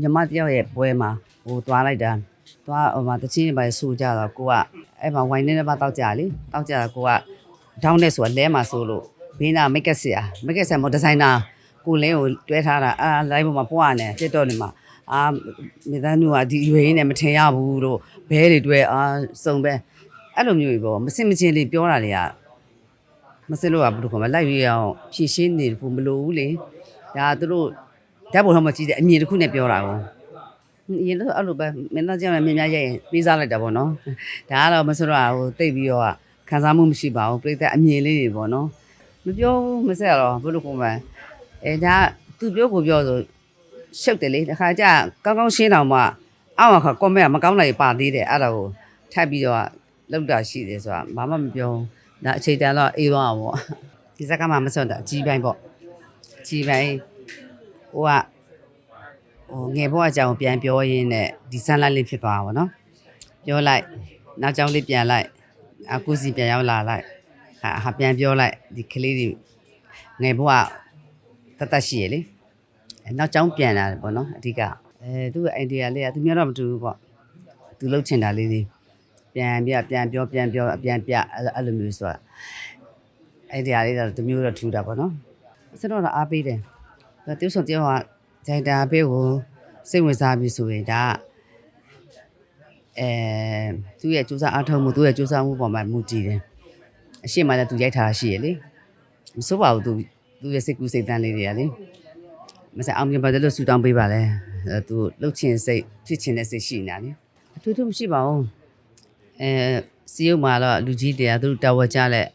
ညီမတယောက်ရဲ့ပွဲမှာဟိုသွားလိုက်တာသွားဟိုမှာတချင်းတွေပါဆူကြတော့ကိုကအဲ့မှာဝိုင်းနေပါတောက်ကြလေတောက်ကြတော့ကိုကဒေါင်းနဲ့ဆိုတာလဲမှာဆိုလို့ဘေးနာမိတ်ကက်ဆရာမိတ်ကက်ဆရာမို့ဒီဇိုင်နာကိုလင်းကိုတွဲထားတာအာလိုင်းပေါ်မှာပွားနေတစ်တော့နေမှာအာမိသားစုကဒီရွေးနဲ့မထင်ရဘူးလို့ဘဲတွေတွဲအာစုံပဲအဲ့လိုမျိုးကြီးပေါ့မစင်မချင်းလေးပြောတာတွေကမစင်လို့ကဘယ်လိုခေါ်မလဲလိုက်ရအောင်ဖြည့်ရှင်းနေဖို့မလိုဘူးလေဒါသူတို့ ဓာတ်ပုံထောင်မကြည့်တဲ့အမြင်တစ်ခုနဲ့ပြောတာကိုအရင်တော့အဲ့လိုပဲမင်းသားကြောင့်လည်းမြင်များရဲ့ပေးစားလိုက်တာပေါ့နော်ဒါကတော့မဆိုတော့ဟိုတိတ်ပြီးတော့ခံစားမှုမရှိပါဘူးပြိတ္တအမြင်လေးတွေပေါ့နော်မပြောဘူးမဆက်တော့ဘယ်လိုကိုမှအဲဒါသူပြောကိုပြောဆိုရှုပ်တယ်လေတခါကျကောင်းကောင်းရှင်းအောင်မှအောက်မှာကွန်မန့်မကောင်းလိုက်ပါသေးတယ်အဲ့ဒါကိုထပ်ပြီးတော့လောက်တာရှိတယ်ဆိုတာဘာမှမပြောဘူးဒါအခြေတန်တော့အေးသွားအောင်ပေါ့ဒီစကားမှမစွန့်တာအကြီးပိုင်းပေါ့အကြီးပိုင်း ဟိုကဟိုငယ်ဘဝအကြောင်းပြန်ပြောရင်းနဲ့ဒီဆန်းလိုက်လေးဖြစ်သွားတာပေါ့နော်ပြောလိုက်နောက်ကြောင်းလေးပြန်လိုက်အကူစီပြန်ရောက်လာလိုက်ဟာဟာပြန်ပြောလိုက်ဒီကလေးတွေငယ်ဘဝတတ်တတ်ရှိရလေအဲနောက်ကြောင်းပြန်လာတယ်ပေါ့နော်အဓိကအဲသူ့အိုင်ဒီယာလေးကသူမျိုးတော့မတူဘူးပေါ့သူလှုပ်ချင်တာလေးတွေပြန်ပြပြန်ပြောပြန်ပြောပြန်ပြအဲ့လိုအဲ့လိုမျိုးဆိုတာအိုင်ဒီယာလေးတော့သူမျိုးတော့ထူတာပေါ့နော်စတော့တော့အားပေးတယ်ဒါ တူဆုံတယောက်ကဂျိုင်တာဘေးကိုစိတ်ဝင်စားပြီဆိုရင်ဒါကအဲသူ့ရဲ့စူးစမ်းအားထုတ်မှုသူ့ရဲ့စူးစမ်းမှုပေါ်မှာမူတည်တယ်အရှိမလည်းသူရိုက်ထားတာရှိရလေမစိုးပါဘူးသူသူ့ရဲ့စိတ်ကူးစိတ်တန်းလေးတွေကလေမစအောင်မြင်ပါတယ်လို့ဆူတောင်းပေးပါလေအဲသူလှုပ်ချင်စိတ်ဖြစ်ချင်တဲ့စိတ်ရှိနေတာလေအထူးထူးမရှိပါဘူးအဲစီယုံမှာတော့လူကြီးတွေကသူတို့တာဝကြလက်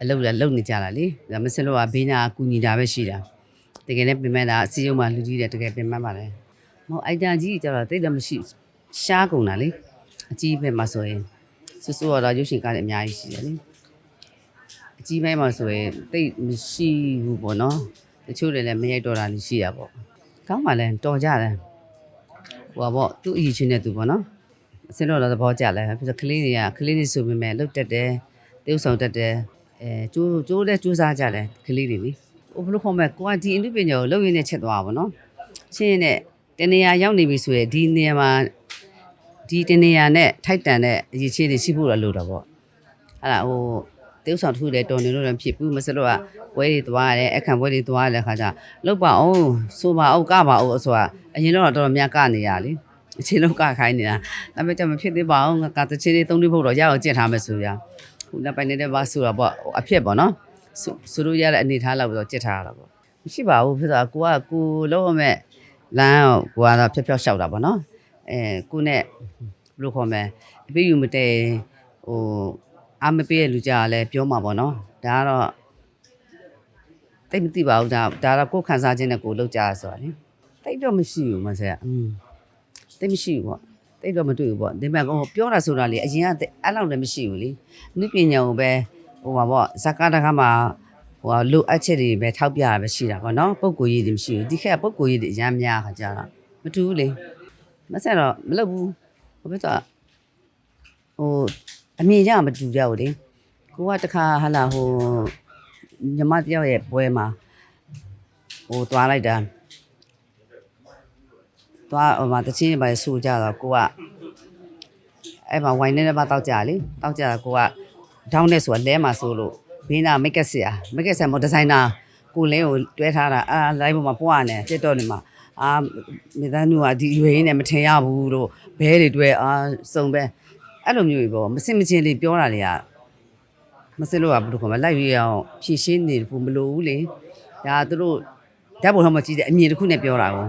အလုပ်လည်းလုပ်နေကြတာလေဒါမစလို့ကဘေးနာကူညီတာပဲရှိတာ တကယ်လည်းပြင်မဲ့တာအစည်းအရုံးမှာလူကြီးတွေတကယ်ပြင်မဲ့ပါလေမဟုတ်အိုက်တာကြီးကျတော့တိတ်တော့မရှိရှားကုန်တာလေအကြီးပဲမှာဆိုရင်စူးစူးတော့ရုပ်ရှင်ကားလည်းအများကြီးရှိတယ်လေအကြီးပဲမှာဆိုရင်တိတ်မရှိဘူးပေါ့နော်တချို့တွေလည်းမရိုက်တော့တာလည်းရှိရပေါ့ကောင်းပါလဲတော်ကြတယ်ဟိုပါပေါ့သူ့အရေးချင်းတဲ့သူပေါ့နော်အစင်းတော့လည်းသဘောကျလဲပြီးတော့ကလေးတွေကကလေးတွေဆိုပေမဲ့လှုပ်တက်တယ်တေးဥဆောင်တက်တယ်အဲကျိုးကျိုးလည်းကျိုးစားကြတယ်ကလေးတွေလေ ဟိုဘယ်လိုခေါ်မလဲကိုကဒီအမှုပညာကိုလုပ်ရင်းနဲ့ချက်သွားပါဘောနော်ချင်းရင်နဲ့တနေရာရောက်နေပြီဆိုရင်ဒီနေရာမှာဒီတနေရာနဲ့ထိုက်တန်တဲ့အရေးချင်းတွေရှိဖို့တော့လိုတော့ပေါ့အဲ့ဒါဟိုတေးဥဆောင်တစ်ခုလည်းတော်နေလို့လည်းဖြစ်ဘူးမစလို့ကပွဲတွေသွားရတယ်အခန့်ပွဲတွေသွားရတဲ့ခါကျလောက်ပါအောင်ဆိုပါအောင်ကပါအောင်ဆိုတာအရင်တော့တော်တော်များကနေရလေအချင်းလောက်ကခိုင်းနေတာဒါပေမဲ့ကျမဖြစ်သေးပါအောင်ကတချေးလေးသုံးလေးဖို့တော့ရအောင်ကြက်ထားမယ်ဆိုရဟိုနောက်ပိုင်းနေတဲ့ဘာဆိုတာပေါ့အဖြစ်ပေါ့နော် ဆိုဆိုလို့ရတဲ့အနေထားလောက်ပြီးတော့ကြစ်ထားရတာပေါ့မရှိပါဘူးဖြစ်တော့ကိုကကိုလုံးဝမဲ့လမ်းကိုကတော့ဖြောက်ဖြောက်လျှောက်တာပေါ့နော်အဲကိုနဲ့ဘယ်လိုခေါ်မလဲအပေးယူမတဲဟိုအာမပေးရဲ့လူကြလည်းပြောမှာပေါ့နော်ဒါကတော့တိတ်မသိပါဘူးဒါဒါတော့ကိုယ်ခန်းစားခြင်းနဲ့ကိုလောက်ကြရဆိုတာလေတိတ်တော့မရှိဘူးမဆရာอืมတိတ်မရှိဘူးပေါ့တိတ်တော့မတွေ့ဘူးပေါ့ဒီမဲ့ကိုပြောတာဆိုတာလေအရင်ကအဲ့လောက်လည်းမရှိဘူးလေနုပညာကိုပဲ ဟိုပါပေါ့ဇကာတကမှာဟိုလိုအပ်ချက်တွေပဲထောက်ပြရပဲရှိတာပေါ့နော်ပုံကိုရည်တွေမရှိဘူးဒီခက်ပုံကိုရည်တွေအများများခါကြတော့မတူဘူးလေမဆက်တော့မလုပ်ဘူးဟိုဘက်တော့ဟိုအမြင်ကြမတူကြဘူးလေကိုကတခါဟာလာဟိုညီမတယောက်ရဲ့ပွဲမှာဟိုသွားလိုက်တာသွားဟိုမှာတချင်းတွေပါဆူကြတော့ကိုကအဲ့မှာဝိုင်းနေပါတောက်ကြလေတောက်ကြတော့ကိုက ဒေါင်းနဲ့ဆိုတာလဲမှာဆိုလို့ဘေးနာမိတ်ကက်ဆရာမိတ်ကက်ဆရာမို့ဒီဇိုင်နာကိုလင်းကိုတွဲထားတာအာလိုင်းပေါ်မှာပွားနေတစ်တော့နေမှာအာမိသားစုကဒီရွေးနဲ့မထင်ရဘူးလို့ဘဲတွေတွဲအာစုံပဲအဲ့လိုမျိုးကြီးပေါ့မစင်မချင်းလေးပြောတာတွေကမစင်လို့ကဘယ်လိုခေါ်မလဲလိုက်ရအောင်ဖြည့်ရှင်းနေဖို့မလိုဘူးလေဒါသူတို့ဓာတ်ပုံထောင်မကြည့်တဲ့အမြင်တစ်ခုနဲ့ပြောတာကို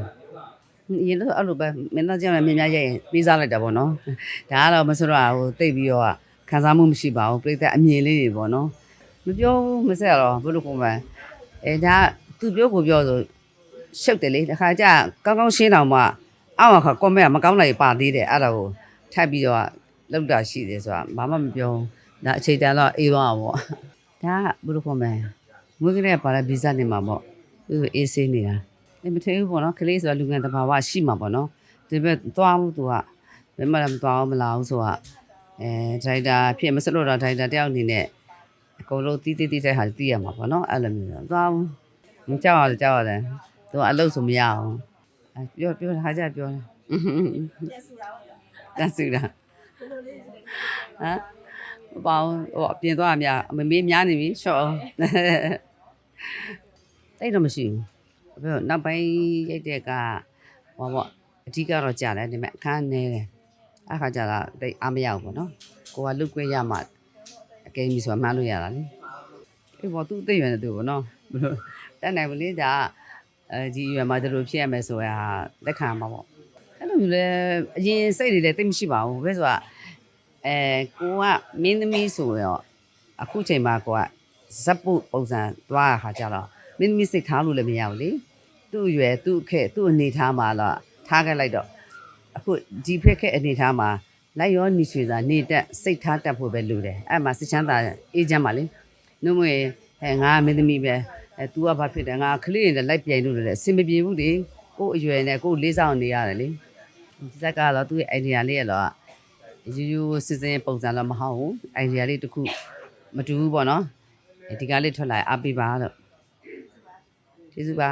အရင်တော့အဲ့လိုပဲမင်းသားကြောင့်လည်းမြင်များရဲ့ပေးစားလိုက်တာပေါ့နော်ဒါကတော့မဆိုတော့ဟိုတိတ်ပြီးတော့ ခံစားမှုမရှိပါဘူးပြိတ္တအမြင်လေးတွေပေါ့နော်မပြောဘူးမဆက်တော့ဘယ်လိုပုံမှန်အဲဒါသူပြောကိုပြောဆိုရှုပ်တယ်လေတခါကျကောင်းကောင်းရှင်းအောင်မှအောက်မှာကွန်မန့်မကောင်းလိုက်ပါသေးတယ်အဲ့ဒါကိုထပ်ပြီးတော့လောက်တာရှိတယ်ဆိုတာဘာမှမပြောဘူးဒါအခြေတန်တော့အေးသွားအောင်ပေါ့ဒါကဘယ်လိုပုံမှန်မွေးကလေးကပါလာဗီဇနေမှာပေါ့သူအေးဆေးနေတာအဲ့မထင်ဘူးပေါ့နော်ကလေးဆိုတာလူငယ်တဘာဝရှိမှာပေါ့နော်ဒီဘက်သွားမှုသူကဘယ်မှလည်းမသွားအောင်မလာဘူးဆိုတာ အဲဒရိုက်တာဖြစ်မစလို့တော့ဒရိုက်တာတယောက်အနေနဲ့အကုန်လုံးတီးတီးတီးတဲ့ဟာတီးရမှာပေါ့နော်အဲ့လိုမျိုးတော့သွားဘူးမကြောက်ရကြောက်ရတယ်သူကအလုပ်ဆိုမရအောင်အဲပြောပြောဟာကြပြောတယ်ပြန်စုတာပြန်စုတာဟမ်မပေါ့ဟိုအပြင်သွားအများမမေးများနေပြီရှော့အောင်တိတ်တော့မရှိဘူးဘာဖြစ်လို့နောက်ပိုင်းရိုက်တဲ့ကဟောပေါ့အဓိကတော့ကြာတယ်ဒါပေမဲ့အခန်းနေတယ် အခါကျတော့တိတ်အားမရဘူးပေါ့နော်ကိုကလုတ်ခွင့်ရမှအကယ်၍ဆိုတာမှန်းလို့ရတာလေအေးပေါ့သူ့အသိရွယ်နေသူပေါ့နော်ဘယ်လိုတက်နိုင်မလဲဒါအဲဒီရွယ်မှာတို့လိုဖြစ်ရမယ်ဆိုတာလက်ခံမှာပေါ့အဲ့လိုမျိုးလဲအရင်စိတ်တွေလည်းတိတ်မရှိပါဘူးဘယ်ဆိုတာအဲကိုကမင်းသမီးဆိုတော့အခုချိန်မှာကိုကဇက်ပုပုံစံသွားတာခါကြတော့မင်းသမီးစိတ်ထားလို့လည်းမရဘူးလေသူ့အရွယ်သူ့အခက်သူ့အနေထားမှာတော့ထားခဲ့လိုက်တော့ အခုဒီဖက်ခက်အနေထားမှာလိုက်ရောနေရွှေသာနေတက်စိတ်ထားတက်ဖို့ပဲလိုတယ်အဲ့မှာစချမ်းသာအေးချမ်းပါလေနှုတ်မွေအဲငါမင်းသမီးပဲအဲ तू ကဘာဖြစ်တယ်ငါကလေးတွေနဲ့လိုက်ပြိုင်လို့လည်းအဆင်မပြေဘူးလေကို့အရွယ်နဲ့ကို့လေးဆောင်နေရတယ်လေဒီဇက်ကတော့သူ့ရဲ့ idea လေးရတော့ယူယူစစ်စင်းပုံစံတော့မဟုတ်ဘူး idea လေးတစ်ခုမတူဘူးပေါ့နော်ဒီကားလေးထွက်လာရင်အားပေးပါတော့ကျေးဇူးပါ